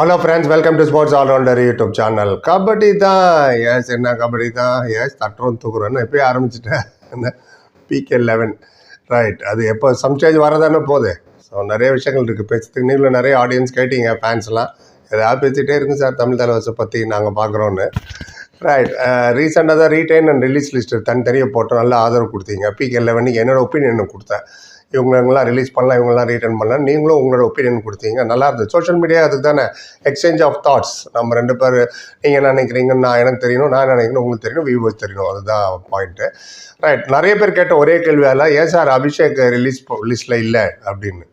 Hello friends welcome to sports allrounder YouTube channel kabaddi தான் ace என்ன கபடி தான்? Ace தட்டுறோம் தூக்குறோன்னு எப்பயே ஆரம்பிச்சிட்டேன். பிகே லெவன் ரைட் அது எப்போ சம்ஸ்டேஜ் வரதானே போகுது. ஸோ நிறைய விஷயங்கள் இருக்குது பேசுறதுக்கு நீங்களும் நிறைய ஆடியன்ஸ் கேட்டீங்க ஃபேன்ஸ்லாம் எதாவது பேசிகிட்டே இருக்குங்க சார் தமிழ் தலைவசை பற்றி நாங்கள் பார்க்குறோன்னு ரைட் ரீசெண்டாக தான் ரீடைன் அண்ட் ரிலீஸ் லிஸ்ட்டு தனித்தனியாக போட்டு நல்ல ஆதரவு கொடுத்தீங்க. பிகே லெவனுக்கு என்னோட ஒப்பீனியன் கொடுத்தேன். இவங்களெல்லாம் ரிலீஸ் பண்ணலாம் இவங்கெல்லாம் ரிட்டர்ன் பண்ணலாம். நீங்களும் உங்களோட ஒப்பீனியன் கொடுத்தீங்க. நல்லா இருந்தது. சோஷியல் மீடியா அதுக்கு தானே. எக்ஸ்சேஞ்ச் ஆஃப் தாட்ஸ் நம்ம ரெண்டு பேர் நீங்கள் என்ன நினைக்கிறீங்கன்னு நான் எனக்கு தெரியணும் நான் நினைக்கணும் உங்களுக்கு தெரியணும் வியூவர்ஸ் தெரியணும். அதுதான் பாயிண்ட்டு ரைட் நிறைய பேர் கேட்ட ஒரே கேள்வியால் ஏன் சார் அபிஷேக் ரிலீஸ் லிஸ்ட்டில் இல்லை? அப்படின்னு.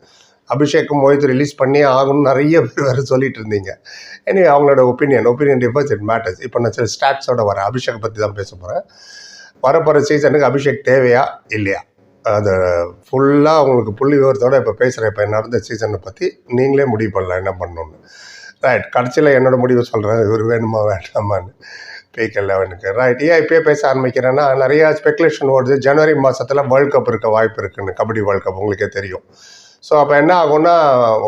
அபிஷேக்கும் மோஹித் ரிலீஸ் பண்ணியே ஆகணும்னு நிறைய பேர் வேறு சொல்லிட்டு இருந்தீங்க. எனவே அவங்களோட opinion opinion differs it matters இப்போ நான் சில ஸ்டாட்ஸோட வரேன். அபிஷேக் பற்றி தான் பேச போகிறேன் வரப்போகிற சீசனுக்கு அபிஷேக் தேவையா இல்லையா? அதை ஃபுல்லாக உங்களுக்கு புள்ளி விவரத்தோட இப்போ பேசுகிறேன் இப்போ நடந்த சீசனை பற்றி நீங்களே முடிவு பண்ணலாம் என்ன பண்ணணும்னு. ரைட் கடைசியில் என்னோட முடிவு சொல்கிறேன் இவர் வேணுமா வேண்டாமான்னு. பிகே லெவனுக்கு ரைட் ஏன் இப்போயே பேச ஆரம்பிக்கிறேன்னா நிறையா ஸ்பெக்குலேஷன் ஓடுது. ஜனவரி மாதத்தில் வேர்ல்ட் கப் இருக்க வாய்ப்பு இருக்குன்னு. கபடி வேர்ல்ட் கப் உங்களுக்கே தெரியும். ஸோ அப்போ என்ன ஆகும்னா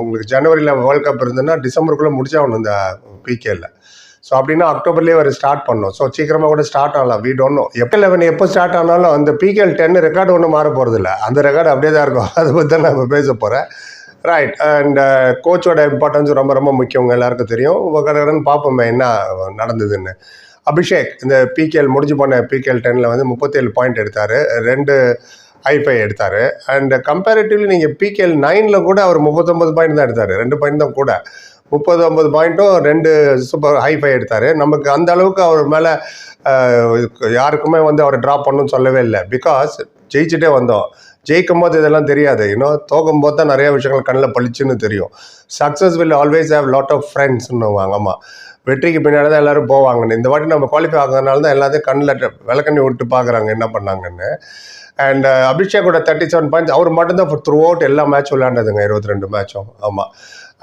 உங்களுக்கு ஜனவரியில் வேர்ல்ட் கப் இருந்ததுன்னா டிசம்பருக்குள்ளே முடிச்சாகணும் இந்த பிகேல ஸோ அப்படின்னா அக்டோபர்லேயே அவர் ஸ்டார்ட் பண்ணோம் ஸோ சீக்கிரமாக கூட ஸ்டார்ட் ஆகலாம். வீ டோன்ட் எப்போ லெவன் எப்போ ஸ்டார்ட் ஆனாலும் அந்த பிகேஎல் டென் ரெக்கார்டு ஒன்றும் மாற போகிறது இல்லை அந்த ரெக்கார்டு அப்படியே தான் இருக்கும். அதை பற்றி தான் நான் பேச போகிறேன் ரைட் அண்ட் கோச்சோட இம்பார்ட்டன்ஸ் ரொம்ப ரொம்ப முக்கியம். எல்லாருக்கும் தெரியும். கடகடன்னு பார்ப்போமே என்ன நடந்ததுன்னு. அபிஷேக் இந்த பிகேஎல் முடிஞ்சு போன பிகேஎல் டென்னில் வந்து முப்பத்தேழு பாயிண்ட் எடுத்தார். ரெண்டு ஐஃபை எடுத்தார். அண்ட் கம்பேரிட்டிவ்லி நீங்கள் பிகேஎல் நைனில் கூட அவர் முப்பத்தொம்பது பாயிண்ட் தான் எடுத்தார். ரெண்டு பாயிண்ட் தான் கூட. முப்பது ஐம்பது பாயிண்ட்டும் ரெண்டு சூப்பர் ஹைஃபை எடுத்தார். நமக்கு அந்த அளவுக்கு அவர் மேலே யாருக்குமே வந்து அவர் ட்ராப் பண்ணணும்னு சொல்லவே இல்லை. பிகாஸ் ஜெயிச்சுட்டே வந்தோம். ஜெயிக்கும் போது இதெல்லாம் தெரியாது. இன்னும் தோக்கும் போது தான் நிறைய விஷயங்கள் கண்ணில் பளிச்சுன்னு தெரியும். Success will always have lot of ஃப்ரெண்ட்ஸ்னுவாங்க ஆமாம் வெற்றிக்கு பின்னாடி தான் எல்லோரும் போவாங்கன்னு. இந்த வாட்டி நம்ம குவாலிஃபை ஆகிறதுனால தான் எல்லாத்தையும் கண்ணில் விளக்கண்ணி விட்டு பார்க்குறாங்க என்ன பண்ணாங்கன்னு. அண்ட் அபிஷேக்கோட தேர்ட்டி செவன் பாயிண்ட்ஸ் அவர் மட்டும்தான் த்ரூ அவுட் எல்லா மேட்சும் விளையாண்டதுங்க இருபத்தி ரெண்டு மேட்சும் ஆமாம்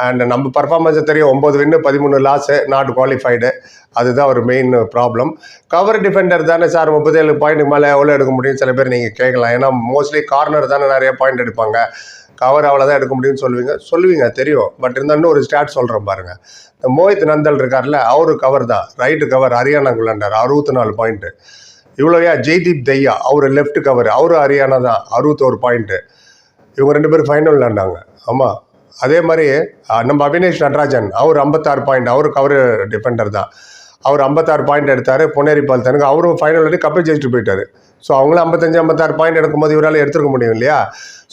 அண்ட் நம்ம பர்ஃபார்மன்ஸை தெரியும் ஒம்பது வின்னு பதிமூணு லாஸு நாட் குவாலிஃபைடு அதுதான் ஒரு மெயின் ப்ராப்ளம் கவர் டிஃபெண்டர் தானே சார் முப்பத்தேழு பாயிண்ட்டுக்கு மேலே எவ்வளோ எடுக்க முடியும்? சில பேர் நீங்கள் கேட்கலாம். ஏன்னா மோஸ்ட்லி கார்னர் தானே நிறைய பாயிண்ட் எடுப்பாங்க. கவர் அவ்வளோதான் எடுக்க முடியும்னு சொல்லுவீங்க. சொல்லுவீங்க தெரியும். பட் இருந்தால் இன்னும் ஒரு ஸ்டாட் சொல்கிறேன் பாருங்கள் இந்த மோஹித் நந்தல் இருக்கார்ல அவரு கவர் தான். ரைட்டு கவர் ஹரியானா குள்ளாண்டார் அறுபத்தி நாலு பாயிண்ட்டு இவ்வளோயா ஜெய்தீப் தையா அவர் லெஃப்ட் கவர் அவரும் ஹரியானா தான் அறுபத்தோரு பாயிண்ட்டு இவங்க ரெண்டு பேரும் ஃபைனல் விளாண்டாங்க. ஆமாம் அதே மாதிரி நம்ம அபினேஷ் நடராஜன் அவர் ஐம்பத்தாறு பாயிண்ட் அவருக்கு கவர் டிஃபெண்டர் தான். அவர் ஐம்பத்தாறு பாயிண்ட் எடுத்தார் பொன்னேரி பால்தனுக்கு அவரும் ஃபைனல் வந்து கப்பை ஜெயிச்சுட்டு போயிட்டார். ஸோ அவங்களும் ஐம்பத்தஞ்சு ஐம்பத்தாறு பாயிண்ட் எடுக்கும்போது இவரால் எடுத்துருக்க முடியும் இல்லையா?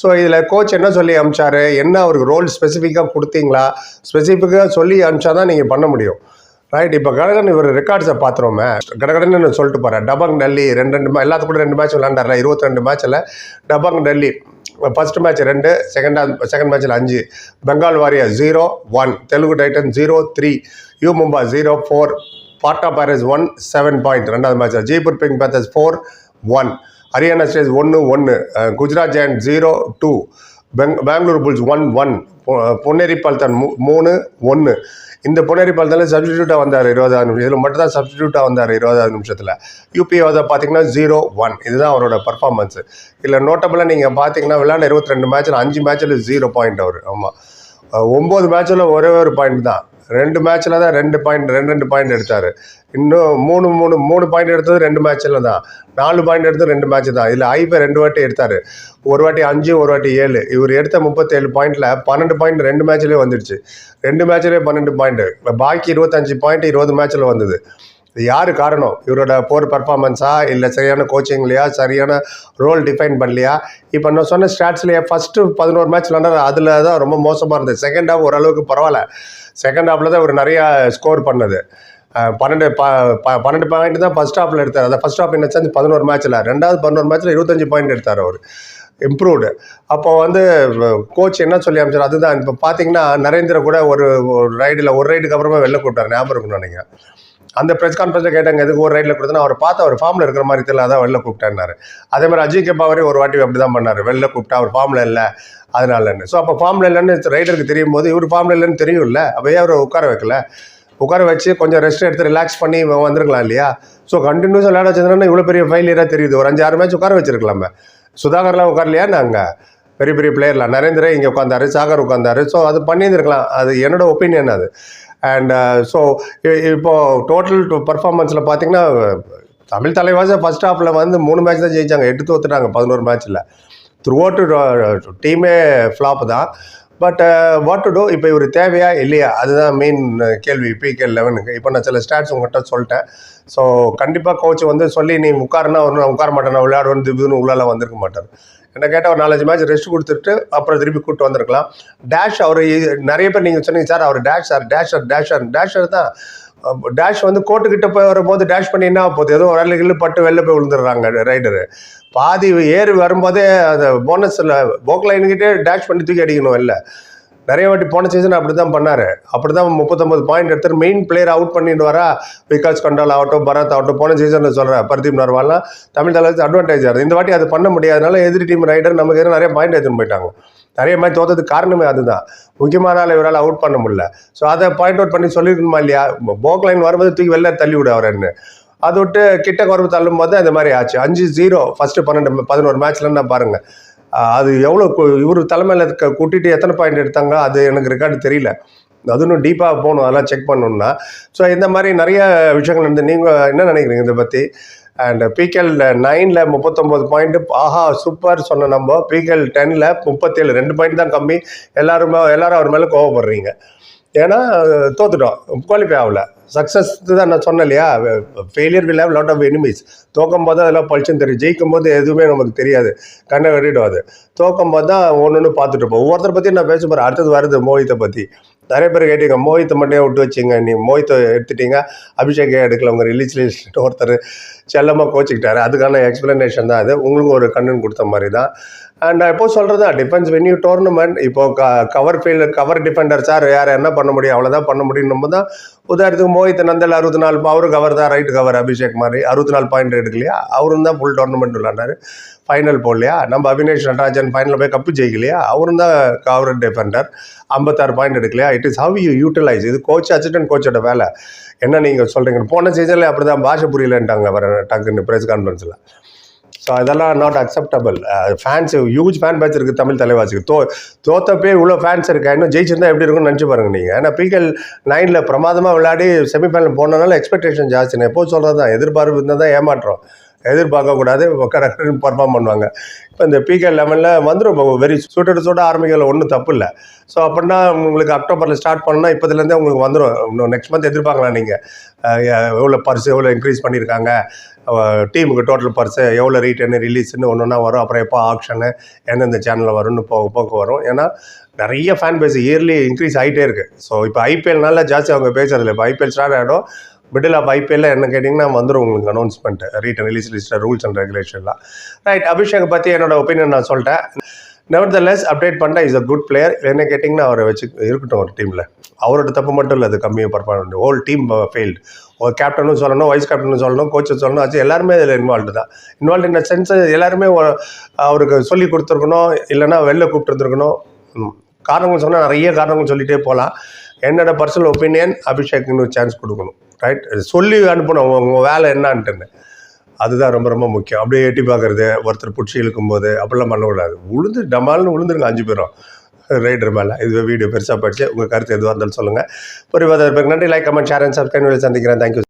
ஸோ இதில் கோச் என்ன சொல்லி அனுப்பிச்சாரு என்ன அவருக்கு ரோல் ஸ்பெசிஃபிக்காக கொடுத்தீங்களா? ஸ்பெசிஃபிக்காக சொல்லி அமிச்சா தான் நீங்கள் பண்ண முடியும். ரைட் இப்போ கடகடன் இவர் ரெக்கார்ட்ஸை பார்த்துருவோமே கடகடன்னு சொல்லிட்டு போகிறேன் டபங் டெல்லி ரெண்டு ரெண்டு மே எல்லாத்து கூட ரெண்டு மேட்ச் விளாண்டார்ல இருபத்தி ரெண்டு மேட்ச்சில் டபங் டெல்லி. ஃபர்ஸ்ட் மேட்ச் ரெண்டு செகண்ட் செகண்ட் மேட்ச்சில் அஞ்சு. Bengal warrior zero one Telugu titan zero three U Mumba zero four பாட்டா பாரஸ் ஒன் செவன் பாயிண்ட் ரெண்டாவது match Jaipur pink panthers four one Haryana steelers ஒன்று ஒன்று Gujarat giant zero two Peng Bangalore bulls one one. Puneri Paltan மூ மூணு ஒன்று இந்த பொன்னேரி பால்தானில் சப்ஸ்டியூட்டாக வந்தார் இருபதாவது நிமிஷம். இதில் மட்டும் தான் சப்ஸ்டியூட்டாக வந்தார் இருபதாவது நிமிஷத்தில். யூபி வந்து பார்த்தீங்கன்னா ஜீரோ ஒன் இதுதான் அவரோட பர்ஃபார்மன்ஸு இதில் நோட்டபுளாக நீங்கள் பார்த்தீங்கன்னா விளையாண்ட இருபத்தி ரெண்டு மேட்ச்சில் அஞ்சு மேட்ச்சில் ஜீரோ பாயிண்ட் அவர். ஆமாம் ஒம்பது மேட்ச்சில் ஒரே ஒரு பாயிண்ட் தான். ரெண்டு மேட்ச்சில் தான் ரெண்டு பாயிண்ட் ரெண்டு ரெண்டு பாயிண்ட் எடுத்தார். இன்னும் மூணு மூணு மூணு பாயிண்ட் எடுத்தது ரெண்டு மேட்ச்சில் தான். நாலு பாயிண்ட் எடுத்தது ரெண்டு மேட்ச் தான். இதில் ஐபை ரெண்டு வாட்டி எடுத்தார். ஒரு வாட்டி அஞ்சு ஒரு வாட்டி ஏழு. இவர் எடுத்த முப்பத்தேழு பாயிண்டில் பன்னெண்டு பாயிண்ட் ரெண்டு மேட்ச்லேயே வந்துடுச்சு. ரெண்டு மேட்ச்லேயே பன்னெண்டு பாயிண்ட்டு பாக்கி இருபத்தஞ்சு பாயிண்ட் இருபது மேட்ச்சில் வந்தது. இது யார் காரணம்? இவரோட போர் பர்ஃபார்மன்ஸா இல்லை சரியான கோச்சிங்லையா சரியான ரோல் டிஃபைன் பண்ணலையா? இப்போ நான் சொன்ன ஸ்டாட்ஸ்லையே ஃபஸ்ட்டு பதினோரு மேட்ச் விளாண்டார் அதில் தான் ரொம்ப மோசமாக இருந்தது. செகண்ட் ஹாஃப் ஓரளவுக்கு பரவாயில்ல. செகண்ட் ஹாஃபில் தான் அவர் நிறையா ஸ்கோர் பண்ணது. பன்னெண்டு ப ப பன்னெண்டு பாயிண்ட் தான் ஃபஸ்ட் ஹாஃபில் எடுத்தார். அதை ஃபஸ்ட் ஹாஃப் என்ன சேர்ந்து பதினோரு மேட்ச்சில் ரெண்டாவது பதினோரு மேட்ச்சில் இருபத்தஞ்சு பாயிண்ட் எடுத்தார் அவர். இம்ப்ரூவ்டு அப்போ வந்து கோச் என்ன சொல்லி அமைச்சார் அதுதான். இப்போ பார்த்தீங்கன்னா நரேந்திர கூட ஒரு ரைடில் ஒரு ரைடுக்கு அப்புறமா வெளில கூப்பிட்டார். ஞாபகம் இருக்கணும் நினைக்கிறேன். அந்த ப்ரெஸ் கான்ஃபரன்ஸில் கேட்டாங்க எதுக்கு ஒரு ரைடில் கொடுத்தனா அவர் பார்த்து அவர் ஃபார்மில் இருக்கிற மாதிரி தெரியல அதான் வெளில கூப்பிட்டாரு அதே மாதிரி அஜய் கெப்பாவரே ஒரு வாட்டி அப்படி தான் பண்ணார் வெளில கூப்பிட்டா அவர் ஃபார்மில் இல்லை. அதனாலன்னு. ஸோ அப்போ ஃபார்மில் இல்லைன்னு ரைடருக்கு தெரியும் போது இவர் ஃபார்மில் இல்லைன்னு தெரியும்ல அப்போ ஏன் அவரை உட்கார வைக்கல? உட்கார வச்சு கொஞ்சம் ரெஸ்ட் எடுத்து ரிலாக்ஸ் பண்ணி வந்துருக்கலாம் இல்லையா? ஸோ கண்டினியூஸாக விளையாட வச்சதுன்னா இவ்வளோ பெரிய ஃபெயிலியராக தெரியுது. ஒரு அஞ்சு ஆறு மேட்ச் உட்கார வச்சிருக்கலாமே. சுதாகர்லாம் உட்காரலையா நாங்கள் பெரிய பெரிய பிளேயர்லாம் நரேந்திர இங்கே உட்காந்தாரு சாகர் உட்காந்தாரு ஸோ அது பண்ணியிருந்துருக்கலாம். அது என்னோட ஒப்பீனியன் அது. அண்ட் ஸோ uh, இப்போது டோட்டல் பர்ஃபார்மன்ஸில் பார்த்தீங்கன்னா தமிழ் தலைவாசம் ஃபஸ்ட் ஹாஃபில் வந்து மூணு மேட்ச் தான் ஜெயிச்சாங்க. எட்டு தோத்துட்டாங்க பதினோரு மேட்ச்சில் த்ரூ அவுட் டீமே ஃப்ளாப் தான். பட் வாட் டு டூ இப்போ இவர் தேவையா இல்லையா? அதுதான் மெயின் uh, கேள்வி. பிகே லெவனுக்கு இப்போ நான் சில ஸ்டாட்ஸ் உங்கள்கிட்ட சொல்லிட்டேன். ஸோ கண்டிப்பாக கோச் வந்து சொல்லி நீ உட்காருனா ஒன்று நான் உட்கார மாட்டேன். நான் விளையாடுவேன். இதுன்னு உள்ளால வந்திருக்க மாட்டார். என்ன கேட்டால் ஒரு நாலஞ்சு மேட்ச் ரெஸ்ட் கொடுத்துட்டு அப்புறம் திருப்பி கூப்பிட்டு வந்திருக்கலாம். டேஷ் அவர் நிறைய பேர் நீங்கள் சொன்னீங்க சார் அவர் dash sir dasher dasher dasher தான். டேஷ் வந்து கோட்டுக்கிட்ட போய் வரும்போது டேஷ் பண்ணி என்ன போகுது? ஏதோ ஒரு பட்டு வெளில போய் விழுந்துடுறாங்க ரைடரு பாதி ஏறி வரும்போதே அந்த போனஸில் போக்லைன்கிட்டே டேஷ் பண்ணி தூக்கி அடிக்கணும் வெளில. நிறைய வாட்டி போன சீசன் அப்படி தான் பண்ணார். அப்படி தான் முப்பத்தொம்பது பாயிண்ட் எடுத்து மெயின் பிளேயர் அவுட் பண்ணிட்டு வரா விகாஸ் கண்டால் ஆகட்டும் பரத் ஆகட்டும் போன சீசனில் சொல்கிறேன் பர்தீப் நர்வால்லாம் தமிழ் தலைவருக்கு அட்வான்டேஜ் ஆகுது இந்த வாட்டி அது பண்ண முடியாதனால எதிரி டீம் ரைடர் நமக்கு எதிராக நிறைய பாயிண்ட் எடுத்துன்னு போயிட்டாங்க. நிறைய மாதிரி தோத்ததுக்கு காரணமே அதுதான். முக்கியமான ஆள் இவரால் அவுட் பண்ண முடியல. ஸோ அதை பாயிண்ட் அவுட் பண்ணி சொல்லிருக்கணுமா இல்லையா? போக் லைன் வரும்போது தூக்கி வெளில தள்ளி விடு அவரன்னு அதை விட்டு கிட்ட குறவு தள்ளும் போது அந்த மாதிரி ஆச்சு. அஞ்சு ஜீரோ ஃபஸ்ட்டு பன்னெண்டு பதினோரு மேட்ச்லன்னா பாருங்கள் அது எவ்வளோ இவர் தலைமையில் இருக்க கூட்டிட்டு எத்தனை பாயிண்ட் எடுத்தாங்க? அது எனக்கு ரெக்கார்டு தெரியல. அது இன்னும் டீப்பாக போகணும். அதெல்லாம் செக் பண்ணணும்னா. ஸோ இந்த மாதிரி நிறைய விஷயங்கள் இருந்து நீங்கள் என்ன நினைக்கிறீங்க இதை பற்றி அண்ட் பிகேல் நைனில் முப்பத்தொம்போது பாயிண்ட்டு ஆஹா சூப்பர் சொன்ன நம்ம. பிகேல் டெனில் முப்பத்தேழு. ரெண்டு பாயிண்ட் தான் கம்மி. எல்லாருமே எல்லாரும் அவர் மேலே கோவப்படுறீங்க. ஏன்னா தோத்துட்டோம். குவாலிஃபை ஆகல. சக்ஸஸ் தான் நான் சொன்னேன் இல்லையா failure will have lot of enemies தோக்கும் போது அதெல்லாம் பழிச்சுன்னு தெரியும். ஜெயிக்கும் போது எதுவுமே நமக்கு தெரியாது. கண்ணை வெட்டிடும் அது. தோக்கும் போது தான் ஒன்று ஒன்று பார்த்துட்டு இருப்போம். ஒவ்வொருத்தரை பற்றி நான் பேச போகிறேன் அடுத்தது வருது மோஹித்தை பற்றி நிறைய பேர் கேட்டீங்க மோஹித்தை மட்டும் விட்டு வச்சிங்க? நீ மோஹித்தை எடுத்துட்டீங்க. அபிஷேக் எடுக்கல? உங்கள் ரிலீஸ் ஒருத்தர் செல்லமாக கோச்சிக்கிட்டாரு. அதுக்கான எக்ஸ்ப்ளனேஷன் தான் அது. உங்களுக்கு ஒரு கண்ணன் கொடுத்த மாதிரி தான். அண்ட் எப்போ சொல்கிறது டிஃபென்ஸ் வென்யூ டோர்னமெண்ட் இப்போ க cover field cover defender sir யார் என்ன பண்ண முடியும் அவ்வளோதான் பண்ண முடியும் தான். உதாரணத்துக்கு மோஹித் நந்தல் அறுபத்தி நாலு அவர் கவர் தான் ரைட் கவர் அபிஷேக் மாதிரி. அறுபத்தி நாலு பாயிண்ட் எடுக்கலையா? அவரும் தான் ஃபுல் டோர்னமெண்ட் விளாண்டாரு ஃபைனல் போடலையா? நம்ம அபினேஷ் நடராஜன் ஃபைனலில் போய் கப்பு ஜெயிக்கலையா? அவரும் தான் கவர் டிஃபெண்டர் ஐம்பத்தாறு point எடுக்கலையா? It is how you utilise இது கோச் அசிஸ்டன்ட் கோச்சோட வேலை. என்ன நீங்கள் சொல்கிறீங்க போன சீசனில் அப்படி தான் பாஷை புரியலன்ட்டாங்க வர டக்குன்னு ப்ரெஸ் கான்ஃபரன்ஸில் ஸோ அதெல்லாம் not acceptable fans huge fan batch இருக்குது தமிழ் தலைவாசிக்கு தோ தோத்தப்பே இவ்வளோ ஃபேன்ஸ் இருக்கா? இன்னும் ஜெயிச்சிருந்தா எப்படி இருக்கும்னு நினச்சி பாருங்க நீங்கள் ஏன்னா பிகல் நைனில் பிரமாதமாக விளையாடி செமிஃபைனல் போனதுனால எக்ஸ்பெக்டேஷன் ஜாஸ்தி. நான் எப்போது சொல்கிறது தான் எதிர்பார்ப்பு இருந்தால் தான் ஏமாற்றம். எதிர்பார்க்கக்கூடாது கரெக்டாக பர்ஃபார்ம் பண்ணுவாங்க. இப்போ இந்த பிகே லெவனில் வந்துடும் வெரி சுட்டோட சூட ஆரம்பிக்கல ஒன்றும் தப்பு இல்லை. ஸோ அப்படின்னா உங்களுக்கு அக்டோபரில் ஸ்டார்ட் பண்ணால் இப்போதுலேருந்தே உங்களுக்கு வந்துடும் இன்னும் நெக்ஸ்ட் மந்த் எதிர்பார்க்கலாம் நீங்கள் எவ்வளோ பர்ஸ் எவ்வளோ இன்க்ரீஸ் பண்ணியிருக்காங்க டீமுக்கு டோட்டல் பர்ஸு எவ்வளோ ரீட்டர்னு ரிலீஸ்னு ஒன்று ஒன்றா வரும். அப்புறம் எப்போ ஆப்ஷனு எந்தெந்த சேனலில் வரும்னு போக போக வரும். ஏன்னா நிறைய ஃபேன் பேஸ் இயர்லி இன்க்ரீஸ் ஆகிட்டே இருக்குது ஸோ இப்போ ஐபிஎல்னால ஜாஸ்தி அவங்க பேசுறதில்ல. இப்போ ஐபிஎல் ஸ்டார்ட் ஆகிடும் மிடில் ஆஃப் ஐபிஎல்ல என்ன கேட்டிங்கன்னா வந்துடும் உங்களுக்கு அனௌன்ஸ்மெண்ட் ரீட்டன் ரிலீஸ் லிஸ்ட்டில் ரூல்ஸ் அண்ட் ரெகுலேஷன்லாம் ரைட் அபிஷேக் பற்றி என்னோட ஒப்பீனியன் நான் சொல்லிட்டேன் நெவர் த லெஸ் அப்டேட் பண்ணால் இஸ் அ குட் பிளேயர் என்ன கேட்டிங்கன்னா அவரை வச்சு இருக்கட்டும் ஒரு டீமில் அவரோட தப்பு மட்டும் இல்லை அது கம்மியாக பர்ஃபார்ம் ஹோல் டீம் ஃபெயில்டு ஒரு கேப்டனும் சொல்லணும் வைஸ் கேப்டனும் சொல்லணும் கோச்சும் சொல்லணும் அது எல்லாருமே இதில் இன்வால்வ்டு தான். இன்வால்வ் இன் சென்ஸ் எல்லாருமே அவருக்கு சொல்லி கொடுத்துருக்கணும் இல்லைன்னா வெளில கூப்பிட்டுருந்துருக்கணும். காரணங்கள் சொன்னால் நிறைய காரணங்கள் சொல்லிகிட்டே போகலாம் என்னோட பர்சனல் ஒப்பீனியன் அபிஷேக்னு ஒரு சான்ஸ் கொடுக்கணும். ரைட் சொல்லி அனுப்பணும். உங்கள் வேலை என்னான்ட்டுன்னு. அதுதான் ரொம்ப ரொம்ப முக்கியம். அப்படியே எட்டி பார்க்குறது ஒருத்தர் பிடிச்சி இழுக்கும்போது அப்படிலாம் பண்ணக்கூடாது. உளுந்து டமால்னு விழுந்துருங்க அஞ்சு பேரும். ரைடர் மேலே. இது வீடியோ பெருசாக போயிடுச்சு. உங்கள் கருத்து எதுவாக இருந்தாலும் சொல்லுங்கள் புரிவாத நன்றி. Like comment share and subscribe சந்திக்கிறேன். Thank you